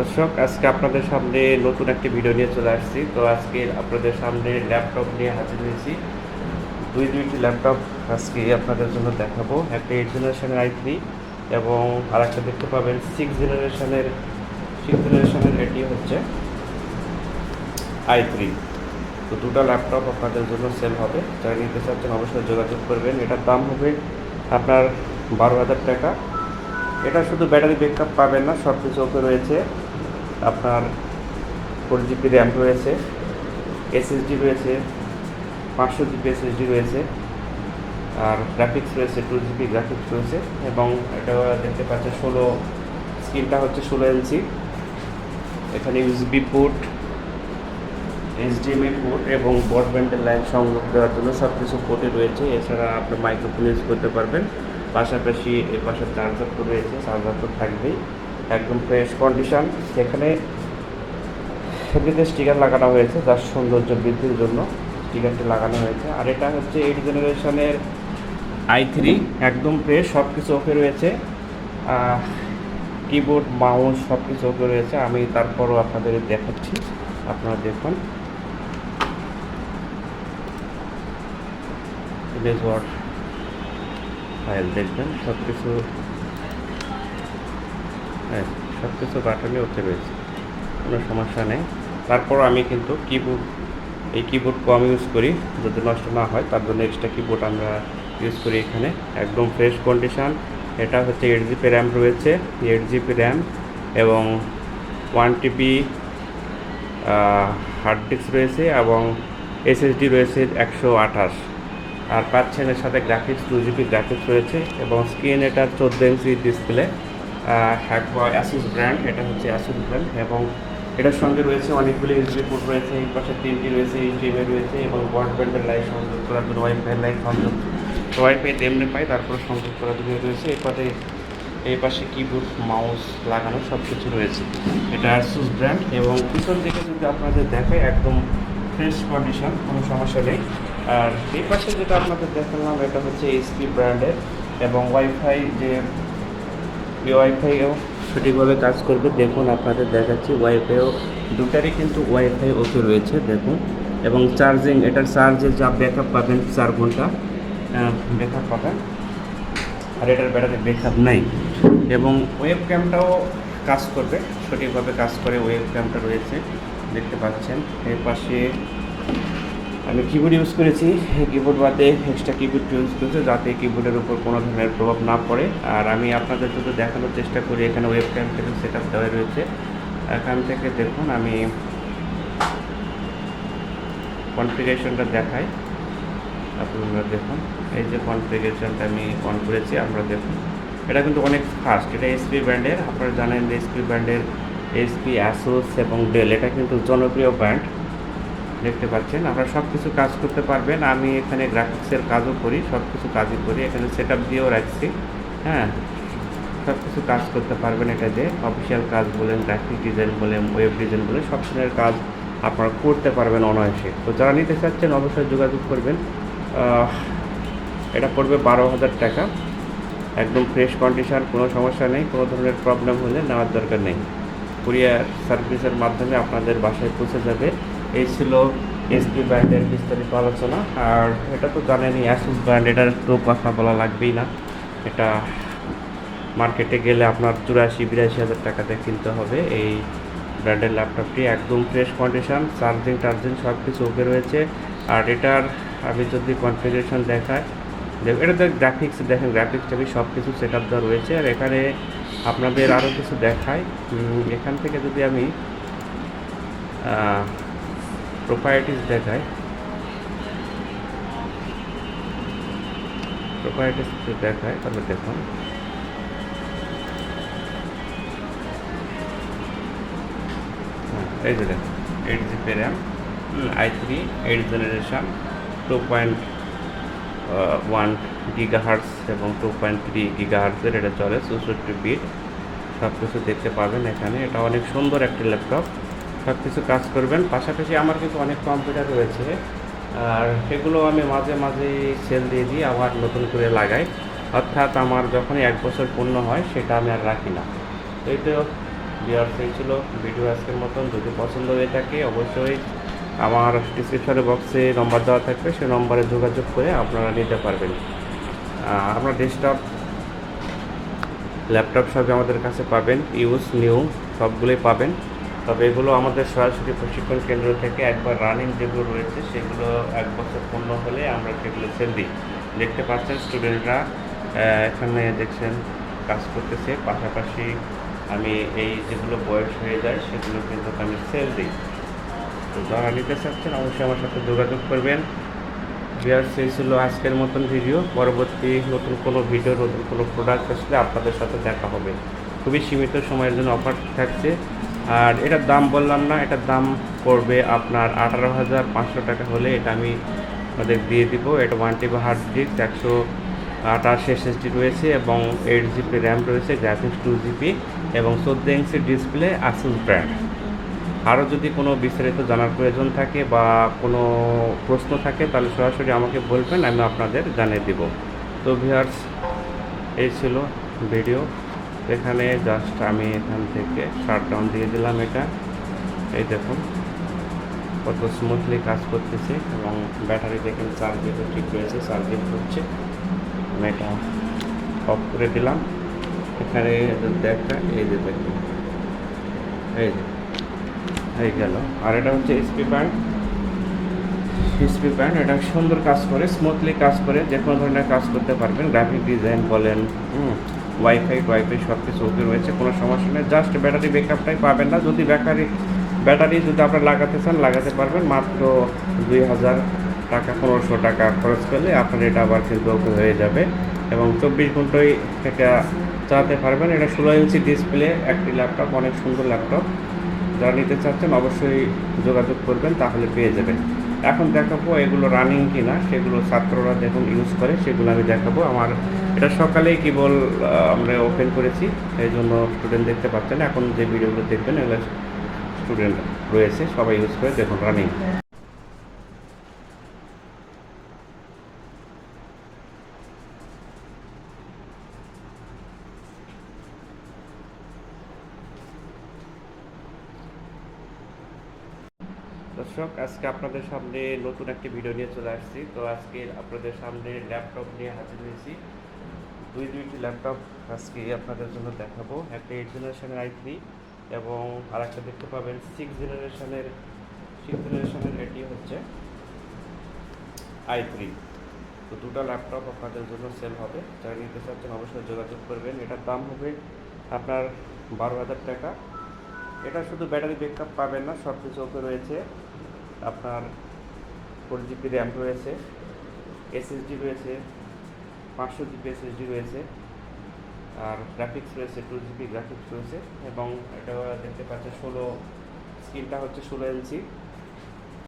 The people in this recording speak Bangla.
দর্শক, আজকে আপনাদের সামনে নতুন একটি ভিডিও নিয়ে চলে আসছি। তো আজকে আপনাদের সামনে ল্যাপটপ নিয়ে হাজির হয়েছি। দুই দুইটি ল্যাপটপ আজকে আপনাদের জন্য দেখাবো। একটা এইট জেনারেশনের আই থ্রি এবং আরেকটা দেখতে পাবেন সিক্স জেনারেশনের সিক্স জেনারেশনের এটি হচ্ছে আই থ্রি তো দুটো ল্যাপটপ আপনাদের জন্য সেল হবে। যারা নিতে চাচ্ছেন অবশ্যই যোগাযোগ করবেন। এটার দাম হবে আপনার বারো হাজার টাকা। এটা শুধু ব্যাটারি ব্যাকআপ পাবেন না সব কিছু ওকে রয়েছে। আপনার ফোর জিবি র্যাম রয়েছে এসএসডি রয়েছে, পাঁচশো জিবি এসএসডি রয়েছে, আর গ্রাফিক্স রয়েছে টু জিবি গ্রাফিক্স রয়েছে, এবং এটা দেখতে পাচ্ছে ষোলো স্ক্রিনটা হচ্ছে ষোলো ইঞ্চি এখানে ইউএসবি পোর্ট এইচডিএমআই পোর্ট এবং ব্রডব্যান্ডের লাইন সংযোগ দেওয়ার জন্য সব কিছু পোর্টে রয়েছে, এছাড়া আপনি মাইক্রোফোন ইউজ করতে পারবেন, পাশাপাশি এ পাশে চার্জার তো রয়েছে চার্জার তো থাকবেই। একদম ফ্রেশ কন্ডিশন সেখানে সেটিতে স্টিকার লাগানো হয়েছে, যার সৌন্দর্য বৃদ্ধির জন্য স্টিকারটি লাগানো হয়েছে। আর এটা হচ্ছে এইট জেনারেশনের আই থ্রি একদম ফ্রেশ সব কিছু ওকে রয়েছে। কিবোর্ড মাউস সব কিছু ওকে রয়েছে। আমি তারপরও আপনাদের দেখাচ্ছি, আপনারা দেখুন। ফাইল দেখবেন সব কিছু হ্যাঁ সব কিছু বাটনে ওকে রয়েছে, কোনো সমস্যা নেই। তারপর আমি কিন্তু কিবোর্ড এই কিবোর্ড কম ইউজ করি, যদি নষ্ট না হয়, তার জন্য এক্সট্রা কিবোর্ড আমরা ইউজ করি এখানে। একদম ফ্রেশ কন্ডিশন এটা হচ্ছে এইট জিবি র্যাম রয়েছে এইট জিবি র্যাম এবং ওয়ান টিবি হার্ড ডিস্ক রয়েছে এবং এসএসডি রয়েছে একশো আঠাশ। আর পাচ্ছেন এর সাথে গ্রাফিক্স টু জিবি গ্রাফিক্স রয়েছে এবং স্ক্রিন এটা চোদ্দ ইঞ্চি ডিসপ্লে অ্যাসুস ব্র্যান্ড এটা হচ্ছে অ্যাসুস ব্র্যান্ড এবং এটার সঙ্গে রয়েছে অনেকগুলি ইউজবি পোর্ট রয়েছে, এই পাশে তিনটি রয়েছে এইচডিএমআই রয়েছে এবং ব্রডব্যান্ডের লাইট সংযোগ করার জন্য ওয়াইফাই লাইট সংযোগ। ওয়াইফাই তেমনি পাই, তারপরে সংযোগ করার জন্য রয়েছে, এই পাশে এই পাশে কিবোর্ড মাউস লাগানো সব কিছু রয়েছে। এটা অ্যাসুস ব্র্যান্ড এবং পিছন দিকে যদি আপনাদের দেখায় একদম ফ্রেশ কন্ডিশন কোনো সমস্যা নেই। আর এই পাশে যেটা আপনাদের দেখালাম, এটা হচ্ছে এইচপি ব্র্যান্ডের এবং ওয়াইফাই যে ওয়াইফাইও সঠিকভাবে কাজ করবে। দেখুন, আপনাদের দেখাচ্ছি ওয়াইফাইও দুটারই কিন্তু ওয়াইফাই ওকে রয়েছে, দেখুন। এবং চার্জিং এটার চার্জে যা ব্যাকআপ পাবেন চার ঘণ্টা ব্যাকআপ পাবেন। আর এটার ব্যাটারি ব্যাকআপ নাই। এবং ওয়েব ক্যামটাও কাজ করবে, সঠিকভাবে কাজ করে ওয়েব ক্যামটা রয়েছে, দেখতে পাচ্ছেন। এর পাশে আমি কিবোর্ড ইউজ করেছি কিবোর্ড বাদে এক্সট্রা কিবোর্ড ইউজ করেছি, যাতে কিবোর্ডের উপর কোনো ধরনের প্রভাব না পড়ে। আর আমি আপনাদের যদি দেখানোর চেষ্টা করি, এখানে ওয়েব ক্যাম থেকে সেট আপ দেওয়া রয়েছে। এখান থেকে দেখুন, আমি কনফিগারেশনটা দেখাই। আপনারা দেখুন, এই যে কনফিগারেশনটা আমি অন করেছি আপনারা দেখুন। এটা কিন্তু অনেক ফাস্ট এটা এসপি ব্র্যান্ডের আপনারা জানেন যে এসপি ব্র্যান্ডের এসপি অ্যাসোস এবং ডেল এটা কিন্তু জনপ্রিয় ব্র্যান্ড দেখতে পাচ্ছেন। আপনারা সব কিছু কাজ করতে পারবেন। আমি এখানে গ্রাফিক্সের কাজও করি সব কিছু কাজই করি। এখানে সেট আপ দিয়েও রাখছি। হ্যাঁ সব কিছু কাজ করতে পারবেন এটা দিয়ে। অফিসিয়াল কাজ বলেন গ্রাফিক ডিজাইন বলেন ওয়েব ডিজাইন বলেন সব ধরনের কাজ আপনারা করতে পারবেন অনায়াসে। তো যারা নিতে চাচ্ছেন, অবশ্যই যোগাযোগ করবেন। এটা পড়বে বারো হাজার টাকা। একদম ফ্রেশ কন্ডিশন কোনো সমস্যা নেই। কোনো ধরনের প্রবলেম হলে নেওয়ার দরকার নেই। কুরিয়ার সার্ভিসের মাধ্যমে আপনাদের বাসায় পৌঁছে যাবে। এই ছিল এসপি ব্র্যান্ডের বিস্তারিত আলোচনা। আর এটা তো জানেনই অ্যাসুস ব্র্যান্ড এটার তো কথা বলা লাগবেই না। এটা মার্কেটে গেলে আপনার চুরাশি, বিরাশি হাজার টাকাতে কিনতে হবে। এই ব্র্যান্ডের ল্যাপটপটি একদম ফ্রেশ কন্ডিশন চার্জিং টার্জিং সব কিছু ওকে রয়েছে। আর এটার আমি যদি কনফিগারেশন দেখাই, দেখ গ্রাফিক্স দেখেন গ্রাফিক্স টাবি সব কিছু সেট আপ দেওয়া রয়েছে। আর এখানে আপনাদের আরও কিছু দেখায় এখান থেকে যদি আমি প্রোপাইটিস দেখাই প্রোপাইটিস দেখায় তাহলে দেখুন। হ্যাঁ, এই যে দেখুন eight GB RAM I three eight generation two point one gigahertz এবং টু পয়েন্ট থ্রি গিগা হার্টসের এটা চলে চৌষট্টি বিট সব কিছু দেখতে পাবেন এখানে। এটা অনেক সুন্দর একটি ল্যাপটপ সব কিছু কাজ করবেন। পাশাপাশি আমার কিন্তু অনেক কম্পিউটার রয়েছে। আর সেগুলো আমি মাঝে মাঝে সেল দিয়ে দিই আবার নতুন করে লাগাই। অর্থাৎ আমার যখনই এক বছর পূর্ণ হয়, সেটা আমি আর রাখি না। এই তো বিয়ার সেই ছিল ভিডিও আজকের মতন। যদি পছন্দ হয়ে থাকে, অবশ্যই আমার ডিসক্রিপশনে বক্সে নম্বর দেওয়া থাকবে। সেই নম্বরে যোগাযোগ করে আপনারা নিতে পারবেন। আপনার ডেস্কটপ ল্যাপটপ সবই আমাদের কাছে পাবেন। ইউজ নিউ সবগুলোই পাবেন। তবে এগুলো আমাদের সরাসরি প্রশিক্ষণ কেন্দ্র থেকে একবার রানিং যেগুলো রয়েছে, সেগুলো এক বছর পূর্ণ হলে আমরা সেগুলো সেল দিই। দেখতে পাচ্ছেন স্টুডেন্টরা এখানে দেখছেন কাজ করতেছে। পাশাপাশি আমি এই যেগুলো বয়স হয়ে যায়, সেগুলো কিন্তু আমি সেল দিই। তো যারা নিতে চাচ্ছেন অবশ্যই আমার সাথে যোগাযোগ করবেন। বিয়ার্স, এই ছিল আজকের মতন ভিডিও পরবর্তী নতুন কোনো ভিডিও নতুন কোনো প্রোডাক্ট আসলে আপনাদের সাথে দেখা হবে। খুবই সীমিত সময়ের জন্য অফার থাকছে। আর এটার দাম বললাম না, এটার দাম পড়বে আপনার আঠারো হাজার পাঁচশো টাকা হলে এটা আমি আপনাদের দিয়ে দিব। এটা ওয়ান টিবি হার্ড ডিস্ক একশো আঠাশ এসএসডি রয়েছে এবং এইট জিবি র্যাম রয়েছে গ্রাফিক্স টু জিবি এবং চোদ্দ ইঞ্চি ডিসপ্লে আসুস ব্র্যান্ড আরও যদি কোনো বিস্তারিত জানার প্রয়োজন থাকে বা কোনো প্রশ্ন থাকে, তাহলে সরাসরি আমাকে বলবেন, আমি আপনাদের জানিয়ে দিব। তো ভিউয়ার্স এই ছিল ভিডিও এখানে জাস্ট আমি এখান থেকে শাটডাউন দিয়ে দিলাম এটা। এই দেখুন, কত স্মুথলি কাজ করতেছে এবং ব্যাটারি দেখেন চার্জেরও ঠিক রয়েছে চার্জিং হচ্ছে। আমি এটা অফ করে দিলাম। এখানে দেখা, এই যে দেখুন, এই যে হয়ে গেল। আর এটা হচ্ছে এসপি ব্যান্ড এসপি ব্যান্ড এটা সুন্দর কাজ করে স্মুথলি কাজ করে, যে কোনো ধরনের কাজ করতে পারবেন গ্রাফিক ডিজাইন বলেন, হুম। ওয়াইফাই ওয়াইফাই সব কিছু ওকে রয়েছে, কোনো সমস্যা নেই। জাস্ট ব্যাটারি ব্যাকআপটাই পাবেন না। যদি ব্যাটারি ব্যাটারি যদি আপনারা লাগাতে চান, লাগাতে পারবেন। মাত্র দুই হাজার টাকা, পনেরোশো টাকা খরচ করলে আপনার এটা আবার কিন্তু ওকে হয়ে যাবে। এবং চব্বিশ ঘন্টায় এটা চালাতে পারবেন। এটা ষোলো ইঞ্চি ডিসপ্লে একটি ল্যাপটপ অনেক সুন্দর ল্যাপটপ যারা নিতে চাচ্ছেন, অবশ্যই যোগাযোগ করবেন, তাহলে পেয়ে যাবেন। এখন দেখাবো এগুলো রানিং কিনা। সেগুলো ছাত্ররা যখন ইউজ করে, সেগুলো আমি দেখাবো। আমার এটা সকালেই কেবল আমরা ওপেন করেছি, এই জন্য স্টুডেন্ট দেখতে পাচ্ছেন। এখন যে ভিডিওগুলো দেখবেন, এগুলো স্টুডেন্ট রয়েছে, সবাই ইউজ করে দেখুন রানিং দর্শক, আজকে আপনাদের সামনে নতুন একটি ভিডিও নিয়ে চলে আসছি। তো আজকে আপনাদের সামনে ল্যাপটপ নিয়ে হাজির হয়েছি। দুই দুইটি ল্যাপটপ আজকে আপনাদের জন্য দেখাবো। একটা এইট জেনারেশনের আই থ্রি এবং আর একটা দেখতে পাবেন সিক্স জেনারেশনের সিক্স জেনারেশনের এটি হচ্ছে আই থ্রি তো দুটো ল্যাপটপ আপনাদের জন্য সেল হবে। যারা নিতে চাচ্ছেন অবশ্যই যোগাযোগ করবেন। এটার দাম হবে আপনার বারো হাজার টাকা। এটা শুধু ব্যাটারি ব্যাকআপ পাবেন না সব কিছু ওকে রয়েছে। আপনার ফোর জিবি র্যাম রয়েছে এসএসডি রয়েছে পাঁচশো জিবি এসএসডি রয়েছে, আর গ্রাফিক্স রয়েছে টু জিবি গ্রাফিক্স রয়েছে, এবং এটা দেখতে পাচ্ছে ষোলো স্ক্রিনটা হচ্ছে ষোলো ইঞ্চি